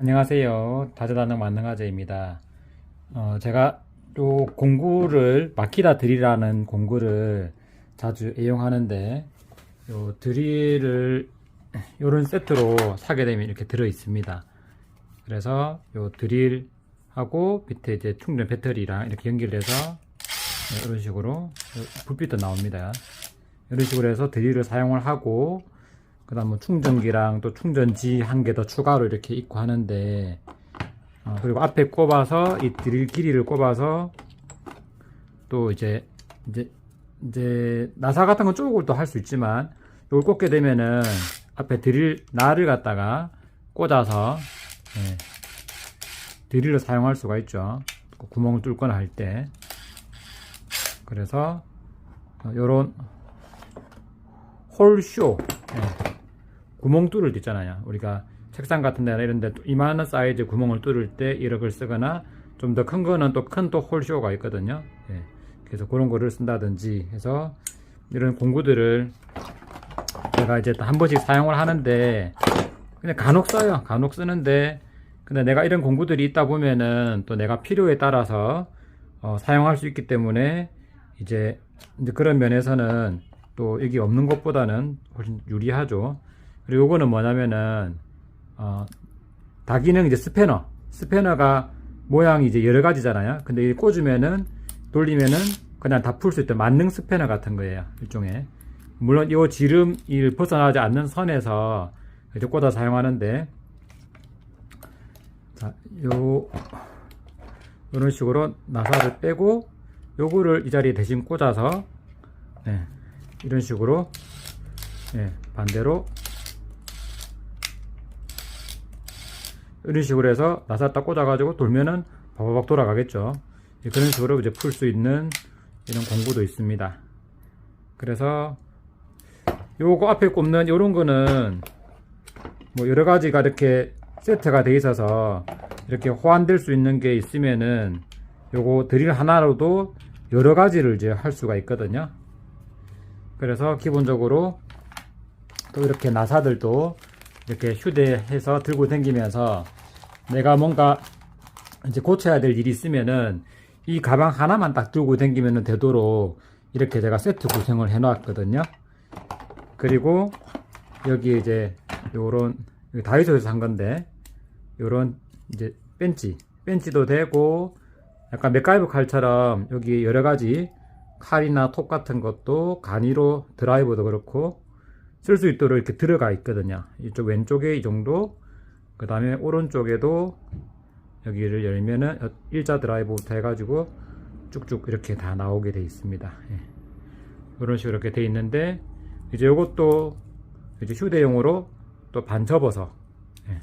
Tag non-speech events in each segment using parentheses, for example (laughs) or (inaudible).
안녕하세요. 다재다능 만능아재입니다. 어, 제가 요 공구를 마키다 드릴이라는 공구를 자주 애용하는데 요 드릴을 요런 세트로 사게 되면 이렇게 들어 있습니다. 그래서 요 드릴하고 밑에 이제 충전 배터리랑 이렇게 연결해서 네, 이런 식으로 요 불빛도 나옵니다. 이런 식으로 해서 드릴을 사용을 하고 그 다음 뭐 충전기랑 또 충전지 한 개 더 추가로 이렇게 있고 하는데 어, 그리고 앞에 꼽아서 이 드릴 길이를 꼽아서 또 이제 이제 이제 나사 같은 건 쪼고 또 할 수 있지만 이걸 꽂게 되면은 앞에 드릴 날을 갖다가 꽂아서 예, 드릴로 사용할 수가 있죠. 구멍을 뚫거나 할 때. 그래서 어, 요런 홀쇼 예, 구멍 뚫을 때 있잖아요. 우리가 책상 같은 데나 이런 데 이만한 사이즈 구멍을 뚫을 때 1억을 쓰거나 좀 더 큰 거는 또 큰 또 홀쇼가 있거든요. 예. 그래서 그런 거를 쓴다든지 해서 이런 공구들을 제가 이제 한 번씩 사용을 하는데 그냥 간혹 써요. 간혹 쓰는데 근데 내가 이런 공구들이 있다 보면은 또 내가 필요에 따라서 어, 사용할 수 있기 때문에 이제 그런 면에서는 또 여기 없는 것보다는 훨씬 유리하죠. 그리고 요거는 뭐냐면은 어, 다기능 이제 스패너. 스패너가 모양이 이제 여러 가지잖아요. 근데 이 꽂으면은 돌리면은 그냥 다 풀 수 있던 만능 스패너 같은 거예요 일종의. 물론 이 지름이 벗어나지 않는 선에서 이제 꽂아 사용하는데 자, 요 이런 식으로 나사를 빼고 요거를 이 자리에 대신 꽂아서 네, 이런 식으로 네, 반대로 이런 식으로 해서 나사 딱 꽂아가지고 돌면은 바바박 돌아가겠죠. 그런 식으로 이제 풀 수 있는 이런 공구도 있습니다. 그래서 요거 앞에 꼽는 요런 거는 뭐 여러 가지가 이렇게 세트가 돼 있어서 이렇게 호환될 수 있는 게 있으면은 요거 드릴 하나로도 여러 가지를 이제 할 수가 있거든요. 그래서 기본적으로 또 이렇게 나사들도 이렇게 휴대해서 들고 다니면서 내가 뭔가 이제 고쳐야 될 일이 있으면은 이 가방 하나만 딱 들고 다니면 되도록 이렇게 제가 세트 구성을 해 놨거든요. 그리고 여기 이제 요런 다이소에서 산 건데 요런 이제 벤치 벤치도 되고 약간 맥가이버 칼처럼 여기 여러 가지 칼이나 톱 같은 것도 간이로 드라이버도 그렇고 쓸 수 있도록 이렇게 들어가 있거든요. 이쪽 왼쪽에 이 정도, 그 다음에 오른쪽에도 여기를 열면은 일자 드라이버부터 해가지고 쭉쭉 이렇게 다 나오게 돼 있습니다. 예. 이런 식으로 이렇게 돼 있는데 이제 이것도 이제 휴대용으로 또 반 접어서 예.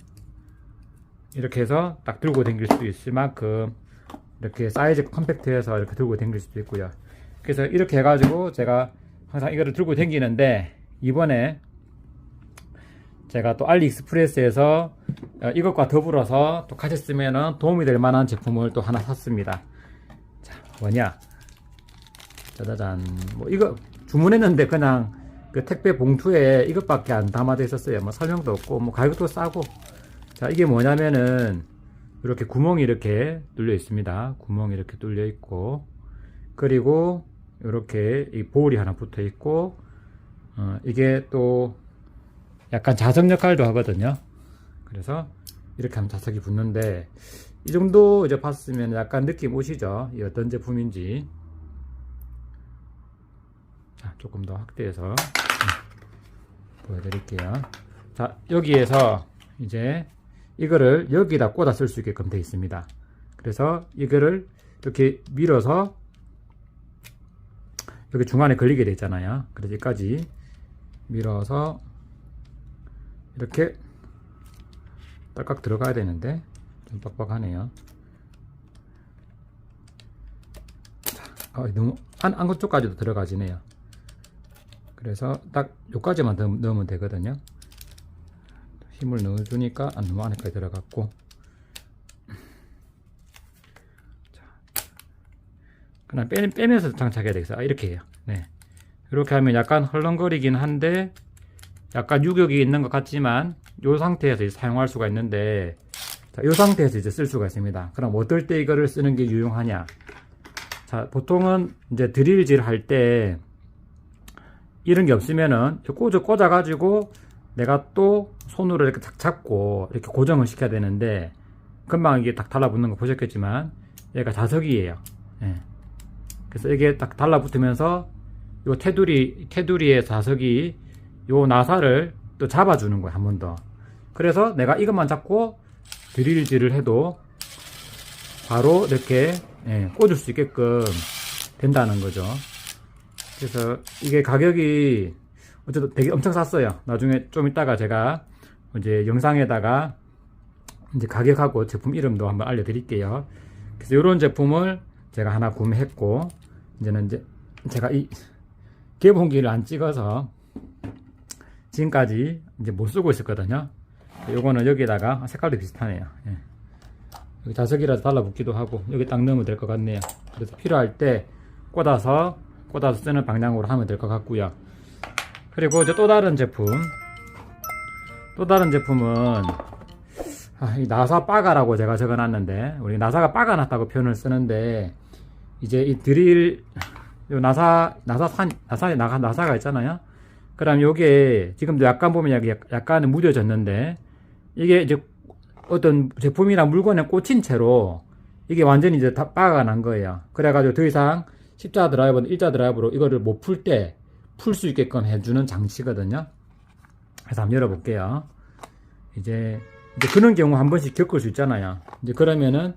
이렇게 해서 딱 들고 다닐 수 있을 만큼 이렇게 사이즈 컴팩트해서 이렇게 들고 다닐 수도 있고요. 그래서 이렇게 해가지고 제가 항상 이거를 들고 다니는데 이번에 제가 또 알리익스프레스에서 어, 이것과 더불어서 또 쓰면 도움이 될 만한 제품을 또 하나 샀습니다. 자, 뭐냐? 짜자잔. 뭐 이거 주문했는데 그냥 그 택배 봉투에 이것밖에 안 담아져 있었어요. 뭐 설명도 없고 뭐 가격도 싸고. 자, 이게 뭐냐면은 이렇게 구멍이 이렇게 뚫려 있습니다. 구멍이 이렇게 뚫려 있고 그리고 이렇게 이 볼이 하나 붙어 있고 어, 이게 또 약간 자석 역할도 하거든요. 그래서 이렇게 하면 자석이 붙는데 이 정도 이제 봤으면 약간 느낌 오시죠? 이 어떤 제품인지. 자, 조금 더 확대해서 음, 보여드릴게요. 자, 여기에서 이제 이거를 여기다 꽂아 쓸 수 있게끔 되어 있습니다. 그래서 이거를 이렇게 밀어서 여기 중간에 걸리게 되어 있잖아요. 그래서 여기까지 밀어서 이렇게 딸깍 들어가야 되는데 좀 빡빡하네요. 자, 어, 너무 안, 안쪽 쪽까지도 들어가지네요. 그래서 딱 요까지만 더 넣으면 되거든요. 힘을 넣어주니까 안 너무 안에까지 들어갔고 자, 그냥 빼, 빼면서 장착해야 되겠어요. 아, 이렇게 해요. 네. 이렇게 하면 약간 헐렁거리긴 한데 약간 유격이 있는 것 같지만 이 상태에서 사용할 수가 있는데 자, 이 상태에서 이제 쓸 수가 있습니다. 그럼 어떨 때 이거를 쓰는 게 유용하냐? 자, 보통은 이제 드릴질 할 때 이런 게 없으면은 꽂아 꽂아 가지고 내가 또 손으로 이렇게 탁 잡고 이렇게 고정을 시켜야 되는데 금방 이게 딱 달라붙는 거 보셨겠지만 얘가 자석이에요. 예. 그래서 이게 딱 달라붙으면서 요 테두리 테두리의 자석이 요 나사를 또 잡아주는 거야 한 번 더. 그래서 내가 이것만 잡고 드릴질을 해도 바로 이렇게 예, 꽂을 수 있게끔 된다는 거죠. 그래서 이게 가격이 어쨌든 되게 엄청 쌌어요. 나중에 좀 이따가 제가 이제 영상에다가 이제 가격하고 제품 이름도 한번 알려드릴게요. 그래서 이런 제품을 제가 하나 구매했고 이제는 이제 제가 이 개봉기를 안 찍어서 지금까지 이제 못 쓰고 있었거든요. 요거는 여기다가 색깔도 비슷하네요. 예. 여기 자석이라도 달라붙기도 하고 여기 딱 넣으면 될 것 같네요. 그래서 필요할 때 꽂아서 꽂아서 쓰는 방향으로 하면 될 것 같고요. 그리고 이제 또 다른 제품 또 다른 제품은 아, 이 나사 빠가라고 제가 적어놨는데 우리 나사가 빠가났다고 표현을 쓰는데 이제 이 드릴 요 나사 나사 산 나사에 나가 나사가 있잖아요. 그럼 요게 지금도 약간 보면 여기 약- 약간은 무뎌졌는데 이게 이제 어떤 제품이나 물건에 꽂힌 채로 이게 완전히 이제 다 빠가 난 거예요. 그래가지고 더 이상 십자 드라이버는 일자 드라이버로 이거를 못 풀 때 풀 수 있게끔 해주는 장치거든요. 그래서 한번 열어볼게요. 이제, 이제 그런 경우 한 번씩 겪을 수 있잖아요. 이제 그러면은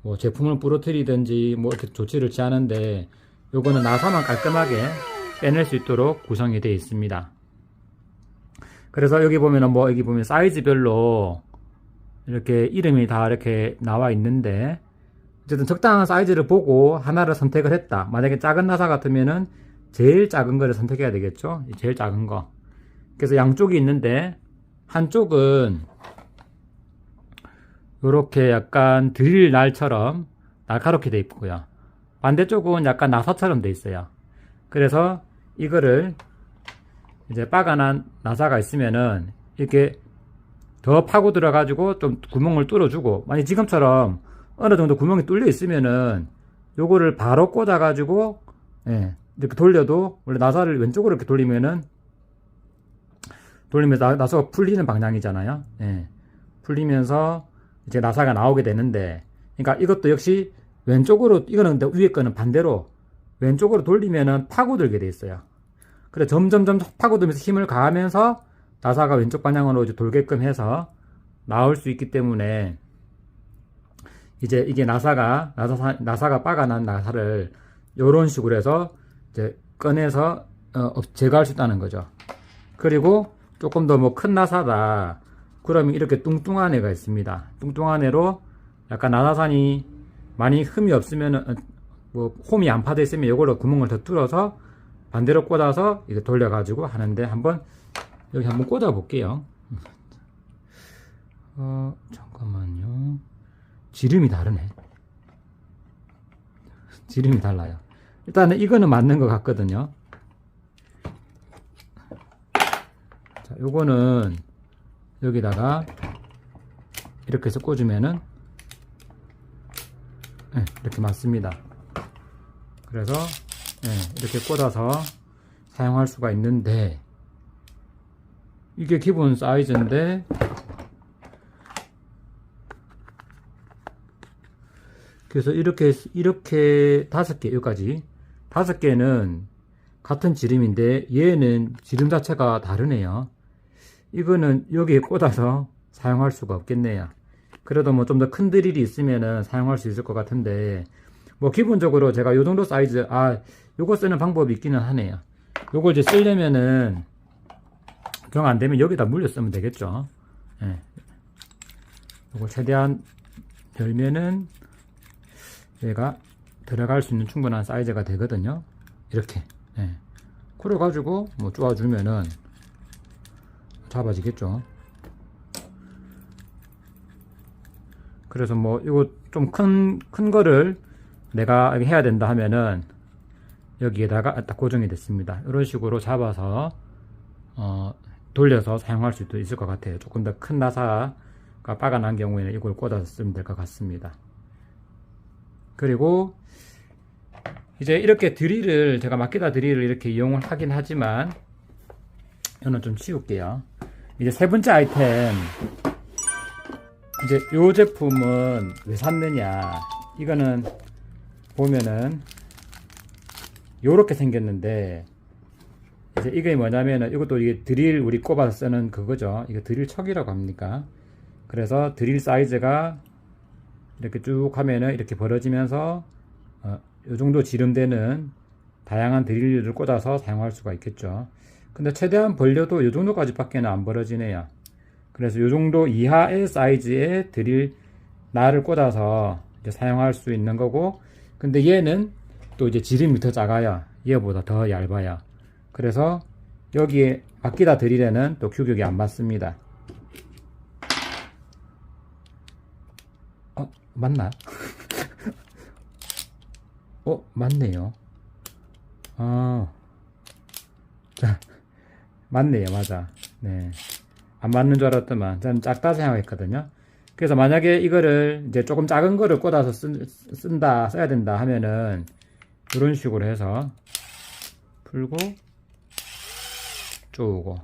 뭐 제품을 부러뜨리든지 뭐 이렇게 조치를 취하는데 요거는 나사만 깔끔하게 빼낼 수 있도록 구성이 되어 있습니다. 그래서 여기 보면은 뭐 여기 보면 사이즈별로 이렇게 이름이 다 이렇게 나와 있는데 어쨌든 적당한 사이즈를 보고 하나를 선택을 했다. 만약에 작은 나사 같으면은 제일 작은 거를 선택해야 되겠죠. 제일 작은 거. 그래서 양쪽이 있는데 한쪽은 이렇게 약간 드릴 날처럼 날카롭게 돼 있고요. 반대쪽은 약간 나사처럼 돼 있어요. 그래서 이거를 이제 빠가난 나사가 있으면은 이렇게 더 파고 들어가지고 좀 구멍을 뚫어주고 만약 지금처럼 어느 정도 구멍이 뚫려 있으면은 요거를 바로 꽂아가지고 예, 이렇게 돌려도 원래 나사를 왼쪽으로 이렇게 돌리면은 돌리면서 나- 나사가 풀리는 방향이잖아요. 예, 풀리면서 이제 나사가 나오게 되는데 그러니까 이것도 역시 왼쪽으로 이거는 근데 위에 거는 반대로 왼쪽으로 돌리면은 파고들게 돼 있어요. 그래 점점점 파고들면서 힘을 가하면서 나사가 왼쪽 방향으로 이제 돌게끔 해서 나올 수 있기 때문에 이제 이게 나사가 나사 나사가 빠가 난 나사를 이런 식으로 해서 이제 꺼내서 어, 제거할 수 있다는 거죠. 그리고 조금 더 뭐 큰 나사다. 그러면 이렇게 뚱뚱한 애가 있습니다. 뚱뚱한 애로 약간 나사산이 많이 흠이 없으면은 뭐 홈이 안 파져 있으면 이걸로 구멍을 더 뚫어서 반대로 꽂아서 이제 돌려가지고 하는데 한번 여기 한번 꽂아 볼게요. (laughs) 어 잠깐만요. 지름이 다르네. (laughs) 지름이 달라요. 일단은 이거는 맞는 것 같거든요. 자, 요거는 여기다가 이렇게 해서 꽂으면은 네, 이렇게 맞습니다. 그래서 네, 이렇게 꽂아서 사용할 수가 있는데 이게 기본 사이즈인데 그래서 이렇게 이렇게 다섯 개 여기까지 다섯 개는 같은 지름인데 얘는 지름 자체가 다르네요. 이거는 여기에 꽂아서 사용할 수가 없겠네요. 그래도 뭐 좀 더 큰 드릴이 있으면은 사용할 수 있을 것 같은데 뭐 기본적으로 제가 요 정도 사이즈 아 요거 쓰는 방법이 있기는 하네요. 요걸 이제 쓰려면은 정안 되면 여기다 물려 쓰면 되겠죠. 예. 요걸 최대한 열면은 얘가 들어갈 수 있는 충분한 사이즈가 되거든요. 이렇게. 예. 그래 가지고 뭐 쪼아주면은 잡아지겠죠. 그래서 뭐 이거 좀큰큰 거를 내가 해야 된다 하면은 여기에다가 딱 고정이 됐습니다. 이런 식으로 잡아서 어, 돌려서 사용할 수도 있을 것 같아요. 조금 더 큰 나사 빠가 난 경우에는 이걸 꽂아서 쓰면 될 것 같습니다. 그리고 이제 이렇게 드릴을 제가 마키다 드릴을 이렇게 이용을 하긴 하지만 이거는 좀 치울게요. 이제 세 번째 아이템 이제 이 제품은 왜 샀느냐? 이거는 보면은 요렇게 생겼는데 이제 이게 뭐냐면은 이것도 이게 드릴 우리 꼽아서 쓰는 그거죠. 이게 드릴 척이라고 합니까? 그래서 드릴 사이즈가 이렇게 쭉 하면은 이렇게 벌어지면서 어, 요 정도 지름되는 다양한 드릴을 꽂아서 사용할 수가 있겠죠. 근데 최대한 벌려도 요 정도까지 밖에는 안 벌어지네요 그래서 요 정도 이하의 사이즈의 드릴 날을 꽂아서 사용할 수 있는 거고 근데 얘는 또 이제 지름이 더 작아요 얘보다 더 얇아요 그래서 여기에 아끼다 드릴에는 또 규격이 안 맞습니다. 어 맞나? (laughs) 어 맞네요. 아 자, 맞네요 맞아. 네 안 맞는 줄 알았더만. 저는 작다 생각했거든요. 그래서 만약에 이거를 이제 조금 작은 거를 꽂아서 쓴, 쓴다 써야 된다 하면은 이런 식으로 해서 풀고 쪼고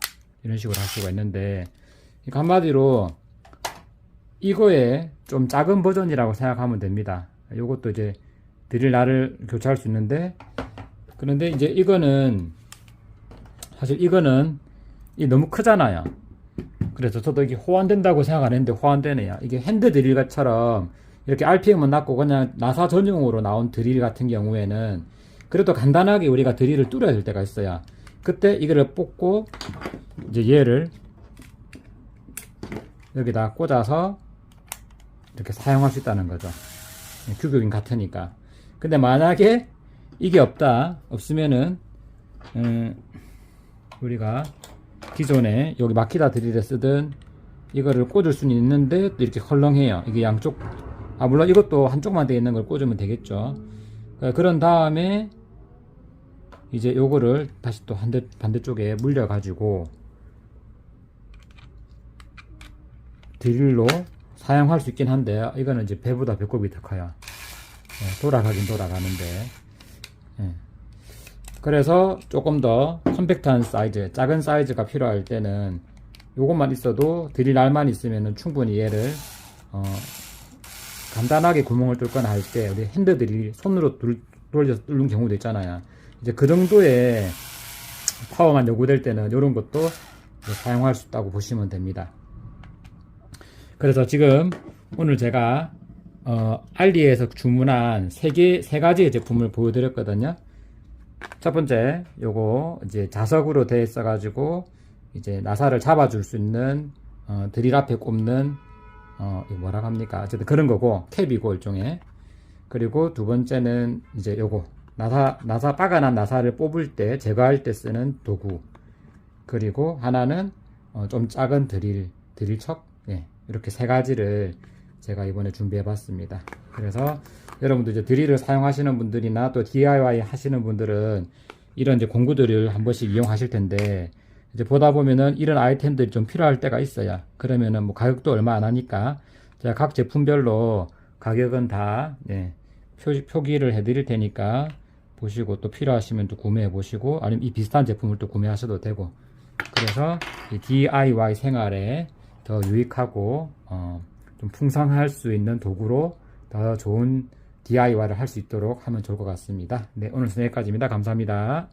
이런 식으로 할 수가 있는데 그러니까 한마디로 이거의 좀 작은 버전이라고 생각하면 됩니다. 요것도 이제 드릴 날을 교체할 수 있는데 그런데 이제 이거는 사실 이거는 이 너무 크잖아요 그래서 저도 이게 호환된다고 생각 안 했는데 호환되네요. 이게 핸드 드릴처럼 이렇게 RPM은 낮고 그냥 나사 전용으로 나온 드릴 같은 경우에는 그래도 간단하게 우리가 드릴을 뚫어야 될 때가 있어요. 그때 이거를 뽑고 이제 얘를 여기다 꽂아서 이렇게 사용할 수 있다는 거죠. 규격인 같으니까. 근데 만약에 이게 없다, 없으면은, 음, 우리가 기존에 여기 마키다 드릴에 쓰던 이거를 꽂을 수는 있는데 또 이렇게 헐렁해요. 이게 양쪽 아 물론 이것도 한쪽만 되어 있는 걸 꽂으면 되겠죠. 어, 그런 다음에 이제 요거를 다시 또 반대 반대쪽에 물려 가지고 드릴로 사용할 수 있긴 한데 이거는 이제 배보다 배꼽이 더 커요. 예, 돌아가긴 돌아가는데. 예. 그래서 조금 더 컴팩트한 사이즈, 작은 사이즈가 필요할 때는 요것만 있어도 드릴 날만 있으면 충분히 얘를 어, 간단하게 구멍을 뚫거나 할 때 우리 핸드 드릴 손으로 돌, 돌려서 뚫는 경우도 있잖아요. 이제 그 정도의 파워만 요구될 때는 이런 것도 사용할 수 있다고 보시면 됩니다. 그래서 지금 오늘 제가 어, 알리에서 주문한 세 개, 세 가지의 제품을 보여드렸거든요. 첫 번째, 요거 이제 자석으로 되어 있어 가지고 이제 나사를 잡아줄 수 있는 어, 드릴 앞에 꼽는 어, 뭐라고 합니까? 어쨌든 그런 거고 캡이고 일종의 그리고 두 번째는 이제 요거 나사 나사 빠가난 나사를 뽑을 때 제거할 때 쓰는 도구 그리고 하나는 어, 좀 작은 드릴 드릴척 예, 이렇게 세 가지를 제가 이번에 준비해 봤습니다. 그래서 여러분들 이제 드릴을 사용하시는 분들이나 또 DIY 하시는 분들은 이런 이제 공구들을 한 번씩 이용하실 텐데 이제 보다 보면은 이런 아이템들이 좀 필요할 때가 있어요. 그러면은 뭐 가격도 얼마 안 하니까 제가 각 제품별로 가격은 다 예, 표, 표기를 해 드릴 테니까 보시고 또 필요하시면 또 구매해 보시고 아니면 이 비슷한 제품을 또 구매하셔도 되고 그래서 이 DIY 생활에 더 유익하고 어, 좀 풍성할 수 있는 도구로 더 좋은 DIY를 할 수 있도록 하면 좋을 것 같습니다. 네, 오늘 여기까지입니다. 감사합니다.